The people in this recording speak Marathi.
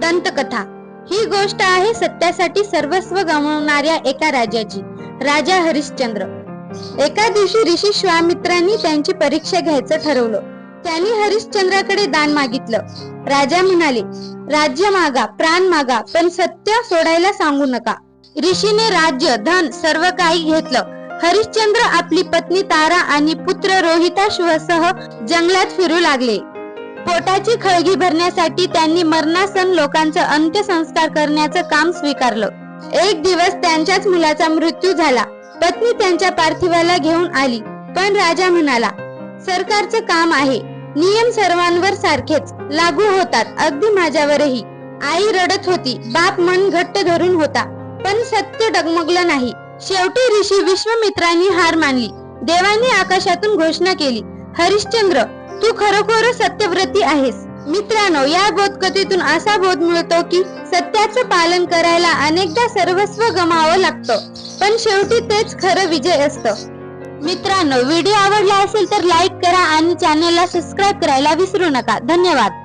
दंतकथा. ही गोष्ट आहे सत्यासाठी सर्वस्व गमावणाऱ्या एका राजाची राजा हरिश्चंद्र. एका दिवशी ऋषी श्वामित्रांनी त्यांची परीक्षा घ्यायचं ठरवलं. त्यांनी हरिश्चंद्राकडे दान मागितलं. राजा म्हणाले राज्य मागा प्राण मागा पण सत्य सोडायला सांगू नका. ऋषीने राज्य धन सर्व काही घेतलं. हरिश्चंद्र आपली पत्नी तारा आणि पुत्र रोहिताश्वसह जंगलात फिरू लागले. पोटाची खळगी भरण्यासाठी त्यांनी मरणासन लोकांचं अंत्यसंस्कार करण्याचं काम स्वीकारलं. एक दिवस त्यांच्याच मुलाचा मृत्यू झाला. पत्नी त्यांच्या पार्थिवाला घेऊन आली. पण राजा म्हणाला सरकारचं काम आहे. नियम सर्वांवर सारखेच. लागू होतात. अगदी माझ्यावरही. आई रडत होती. बाप मन घट्ट धरून होता. पण सत्य डगमगलं नाही. शेवटी ऋषी विश्वमित्रांनी हार मानली. देवाने आकाशातून घोषणा केली. हरिश्चंद्र तू खरोखर सत्यव्रती आहेस. मित्रांनो या बोधकथेतून असा बोध मिळतो की सत्याचं पालन करायला अनेकदा सर्वस्व गमावं लागतं. पण शेवटी तेच खरं विजय असतं. मित्रांनो व्हिडिओ आवडला असेल तर लाईक करा आणि चॅनलला सबस्क्राईब करायला विसरू नका. धन्यवाद.